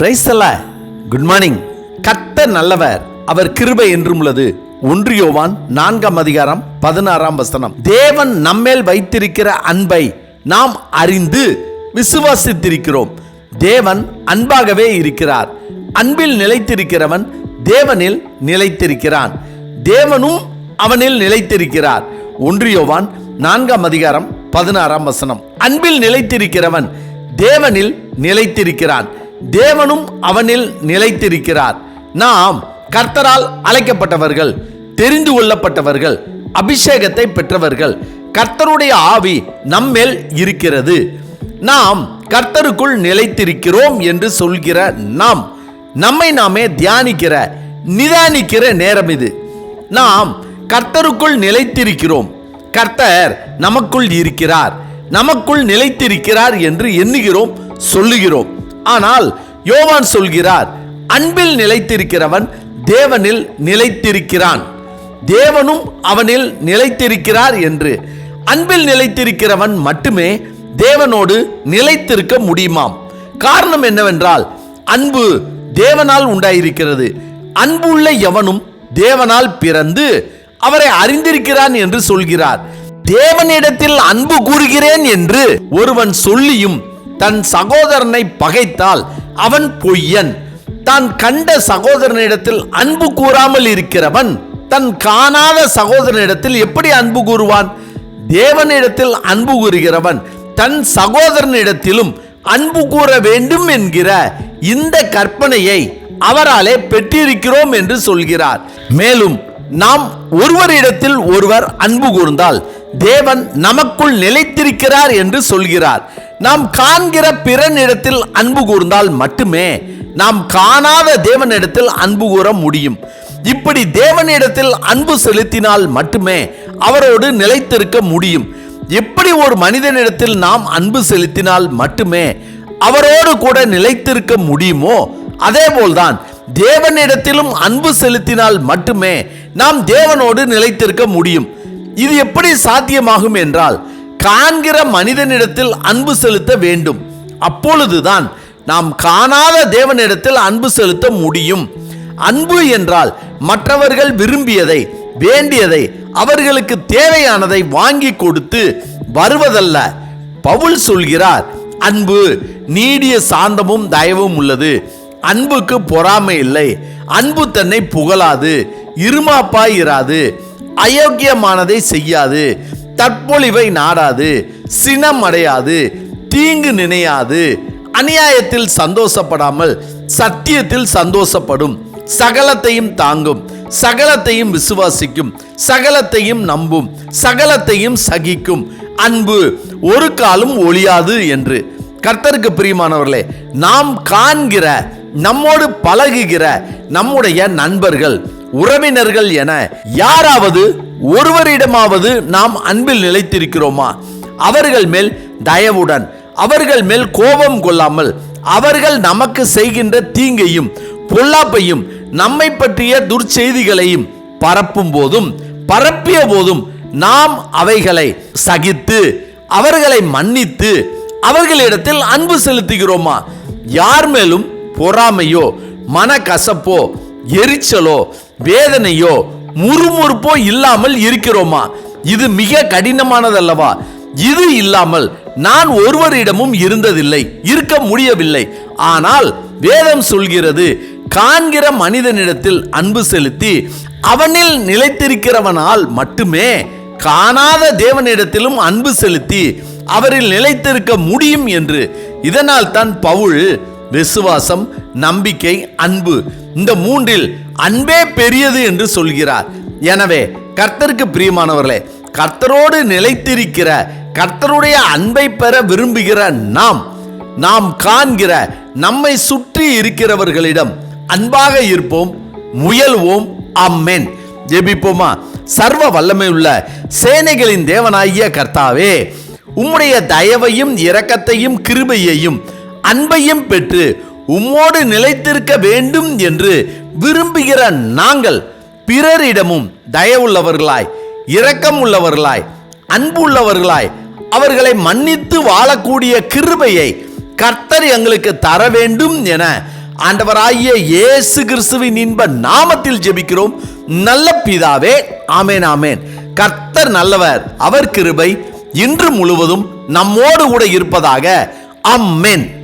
பிரைஸ்தல good morning கத்த நல்லவர். அவர் கிருபை என்றும் உள்ளது. ஒன்றியோவான் நான்காம் அதிகாரம் பதினாறாம் வசனம். தேவன் நம்மேல் வைத்திருக்கிற அன்பை நாம் அறிந்து விசுவாசித்திருக்கிறோம். தேவன் அன்பாகவே இருக்கிறார். அன்பில் நிலைத்திருக்கிறவன் தேவனில் நிலைத்திருக்கிறான். தேவனும் அவனில் நிலைத்திருக்கிறார். ஒன்றியோவான் நான்காம் அதிகாரம் பதினாறாம் வசனம். அன்பில் நிலைத்திருக்கிறவன் தேவனில் நிலைத்திருக்கிறான். தேவனும் அவனில் நிலைத்திருக்கிறார். நாம் கர்த்தரால் அழைக்கப்பட்டவர்கள் தெரிந்து கொள்ளப்பட்டவர்கள் அபிஷேகத்தை பெற்றவர்கள் கர்த்தருடைய ஆவி நம்மேல் இருக்கிறது. நாம் கர்த்தருக்குள் நிலைத்திருக்கிறோம் என்று சொல்கிற நாம் நம்மை நாமே தியானிக்கிற நிதானிக்கிற நேரம் இது. நாம் கர்த்தருக்குள் நிலைத்திருக்கிறோம். கர்த்தர் நமக்குள் இருக்கிறார். நமக்குள் நிலைத்திருக்கிறார் என்று எண்ணுகிறோம் சொல்லுகிறோம். ஆனால் யோவான் சொல்கிறார் அன்பில் நிலைத்திருக்கிறவன் தேவனில் நிலைத்திருக்கிறான். தேவனும் அவனில் நிலைத்திருக்கிறார் என்று. அன்பில் நிலைத்திருக்கிறவன் மட்டுமே தேவனோடு நிலைத்திருக்க முடியுமாம். காரணம் என்னவென்றால் அன்பு தேவனால் உண்டாயிருக்கிறது. அன்பு உள்ள எவனும் தேவனால் பிறந்து அவரை அறிந்திருக்கிறான் என்று சொல்கிறார். தேவனிடத்தில் அன்பு கூறுகிறேன் என்று ஒருவன் சொல்லியும் தன் சகோதரனை பகைத்தால் அவன் பொய்யன். தான் கண்ட சகோதரனிடத்தில் அன்பு கூறாமல் இருக்கிறவன் தன் காணாத சகோதரனிடத்தில் எப்படி அன்பு கூறுவான்? தேவனிடத்தில் அன்பு கூறுகிறவன் தன் சகோதரனிடத்திலும் அன்பு கூற வேண்டும் என்கிற இந்த கற்பனையை அவராலே பெற்றிருக்கிறோம் என்று சொல்கிறார். மேலும் நாம் ஒருவரிடத்தில் ஒருவர் அன்பு கூர்ந்தால் தேவன் நமக்குள் நிலைத்திருக்கிறார் என்று சொல்கிறார். நாம் காண்கிற பிறனிடத்தில் அன்பு கூர்ந்தால் மட்டுமே நாம் காணாத தேவனிடத்தில் அன்பு கூற முடியும். இப்படி தேவனிடத்தில் அன்பு செலுத்தினால் மட்டுமே அவரோடு நிலைத்திருக்க முடியும். எப்படி ஒரு மனிதனிடத்தில் நாம் அன்பு செலுத்தினால் மட்டுமே அவரோடு கூட நிலைத்திருக்க முடியுமோ? அதேபோல்தான் தேவனிடத்திலும் அன்பு செலுத்தினால் மட்டுமே நாம் தேவனோடு நிலைத்திருக்க முடியும். இது எப்படி சாத்தியமாகும் என்றால் காண்கிற மனிதனிடத்தில் அன்பு செலுத்த வேண்டும். அப்பொழுதுதான் நாம் காணாத தேவனிடத்தில் அன்பு செலுத்த முடியும். அன்பு என்றால் மற்றவர்கள் விரும்பியதை வேண்டியதை அவர்களுக்கு தேவையானதை வாங்கி கொடுத்து வருவதல்ல. பவுல் சொல்கிறார் அன்பு நீடிய சாந்தமும் தயவும் உள்ளது. அன்புக்கு பொறாமை இல்லை. அன்பு தன்னை புகழாது. இருமாப்பாய் இராது. அயோக்கியமானதை செய்யாது. தற்பொழிவை நாடாது சினம் அடையாது தீங்கு நினையாது. அநியாயத்தில் சந்தோஷப்படாமல் சத்தியத்தில் சந்தோஷப்படும். சகலத்தையும் தாங்கும் சகலத்தையும் விசுவாசிக்கும் சகலத்தையும் நம்பும் சகலத்தையும் சகிக்கும். அன்பு ஒரு காலம் ஒழியாது என்று. கர்த்தருக்கு பிரியமானவர்களே நாம் காண்கிற நம்மோடு பழகுகிற நம்முடைய நண்பர்கள் உறவினர்கள் என யாராவது ஒருவரிடமாவது நாம் அன்பில் நிலைத்திருக்கிறோமா? அவர்கள் மேல் தயவுடன் அவர்கள் மேல் கோபம் கொள்ளாமல் அவர்கள் நமக்கு செய்கின்ற தீங்கையும் பொல்லாப்பையும் நம்மை பற்றிய துர்ச்செய்திகளையும் பரப்பும் போதும் பரப்பிய போதும் நாம் அவைகளை சகித்து அவர்களை மன்னித்து அவர்களிடத்தில் அன்பு செலுத்துகிறோமா? யார் மேலும் பொறாமையோ மனக்கசப்போ எரிச்சலோ வேதனையோ முறுமுறுப்போ இல்லாமல் இருக்கிறோமா? இது மிக கடினமானதல்லவா? இது இல்லாமல் நான் ஒருவரிடமும் இருந்ததில்லை இருக்க முடியவில்லை. ஆனால் வேதம் சொல்கிறது காண்கிற மனிதனிடத்தில் அன்பு செலுத்தி அவனில் நிலைத்திருக்கிறவனால் மட்டுமே காணாத தேவனிடத்திலும் அன்பு செலுத்தி அவரில் நிலைத்திருக்க முடியும் என்று. இதனால் தான் பவுல் விசுவாசம் நம்பிக்கை அன்பு. இந்த மூன்றில் அன்பே பெரியது என்று சொல்கிறார். எனவே கர்த்தருக்கு பிரியமானவர்களே கர்த்தரோடு நிலைத்திருக்கிற கர்த்தருடைய அன்பை பெற விரும்புகிற நாம் நாம் காண்கிற நம்மை சுற்றி இருக்கிறவர்களிடம் அன்பாக இருப்போம் முயல்வோம் அம்மேன் ஜெபிப்போமா? சர்வ வல்லமை உள்ள சேனைகளின் தேவனாகிய கர்த்தாவே உம்முடைய தயவையும் இரக்கத்தையும் கிருபையையும் அன்பையும் பெற்று உம்மோடு நிலைத்திருக்க வேண்டும் என்று விரும்புகிற நாங்கள் பிறரிடமும் தயவுள்ளவர்களாய் இரக்கம் உள்ளவர்களாய் அன்பு உள்ளவர்களாய் அவர்களை மன்னித்து வாழக்கூடிய கிருபையை கர்த்தர் எங்களுக்கு தர வேண்டும் என ஆண்டவராகிய இயேசு கிறிஸ்துவின் இன்ப நாமத்தில் ஜெபிக்கிறோம். நல்ல பிதாவே ஆமேன் ஆமேன். கர்த்தர் நல்லவர் அவர் கிருபை இன்று முழுவதும் நம்மோடு கூட இருப்பதாக அம்மேன்